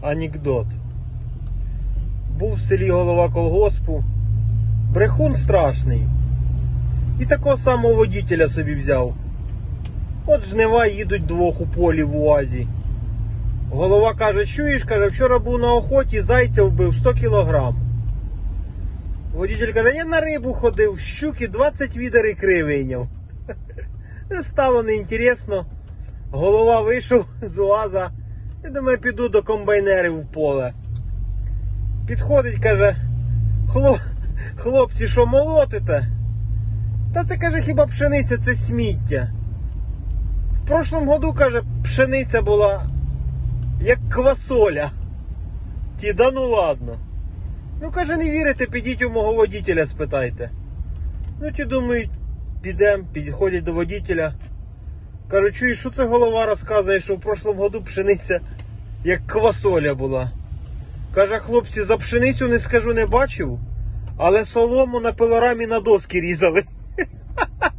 анекдот. Був в селі голова колгоспу. Брехун страшний. І такого самого водителя собі взяв. От жнива їдуть двох у полі в УАЗі. Голова каже, чуєш, каже, вчора був на охоті, зайця вбив 100 кілограм. Водитель каже, я на рибу ходив, щуки 20 відер ікри вийняв. Стало неінтересно. Голова вийшов з УАЗа. Я думаю, піду до комбайнерів в поле. Підходить, каже, «Хло- хлопці, що молотите? Та це каже, хіба пшениця це сміття. В прошлому году, каже, пшениця була як квасоля. Ті, да ну ладно. Ну, каже, не вірите, підіть у мого водителя спитайте. Ну, ті думають, підемо, підходять до водителя. Кажуть, чую, що це голова розказує, що в прошлому году пшениця як квасоля була. Каже, хлопці, за пшеницю не скажу, не бачив, але солому на пилорамі на доски різали.